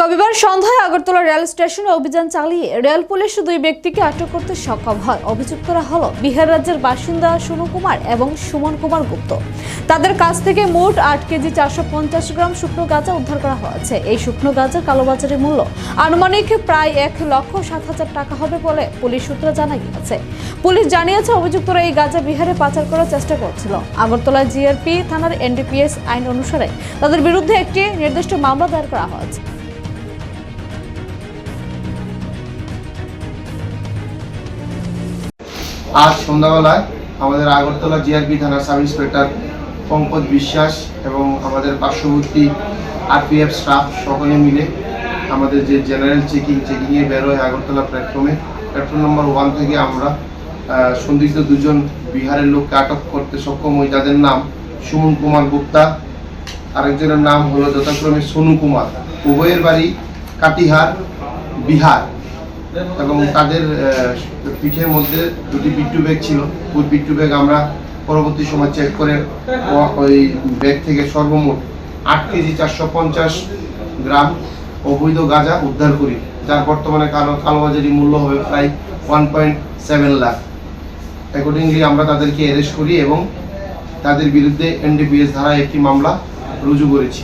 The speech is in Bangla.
রবিবার সন্ধ্যায় আগরতলা রেল স্টেশনে অভিযান চালিয়ে রেল পুলিশ দুই ব্যক্তিকে আটক করতে সক্ষম হয়। অভিযুক্তরা হল, বিহার রাজ্যের বাসিন্দা সোনু কুমার এবং সুমন কুমার গুপ্ত। তাদের কাছ থেকে মোট আট কেজি চারশো পঞ্চাশ গ্রাম শুকনো গাঁজা উদ্ধার করা হয়েছে। এই শুকনো গাঁজার কালোবাজারের মূল্য আনুমানিক প্রায় এক লক্ষ সাত হাজার টাকা হবে বলে পুলিশ সূত্রে জানা গিয়েছে। পুলিশ জানিয়েছে, অভিযুক্তরা এই গাঁজা বিহারে পাচার করার চেষ্টা করছিল। আগরতলা জিআরপি থানার এনডিপিএস আইন অনুসারে তাদের বিরুদ্ধে একটি নির্দিষ্ট মামলা দায়ের করা হয়েছে। আজ সন্ধ্যাবেলায় আমাদের আগরতলা জিআরপি থানার সাব ইন্সপেক্টর পঙ্কজ বিশ্বাস এবং আমাদের পার্শ্ববর্তী আরপিএফ স্টাফ সকলে মিলে আমাদের যে জেনারেল চেকিং চেকিংয়ে বেরোয় আগরতলা প্ল্যাটফর্মে প্ল্যাটফর্ম নম্বর ওয়ান থেকে আমরা সন্দিগ্ধ দুজন বিহারের লোককে আটক করতে সক্ষম হই। যাদের নাম সুমন কুমার গুপ্তা, আরেকজনের নাম হলো যথাক্রমে সোনু কুমার। উভয়ের বাড়ি কাটিহার, বিহার। এবং তাদের পিঠের মধ্যে দুটি পিট্টু ব্যাগ ছিল। ওই পিট্টু ব্যাগ আমরা পরবর্তী সময় চেক করে ওই ব্যাগ থেকে সর্বমোট আট কেজি চারশো পঞ্চাশ গ্রাম অবৈধ গাঁজা উদ্ধার করি। যার বর্তমানে কালো কালোবাজারি মূল্য হবে প্রায় one point seven lakh. Accordingly আমরা তাদেরকে অ্যারেস্ট করি এবং তাদের বিরুদ্ধে এনডিপিএস ধারায় একটি মামলা রুজু করেছি।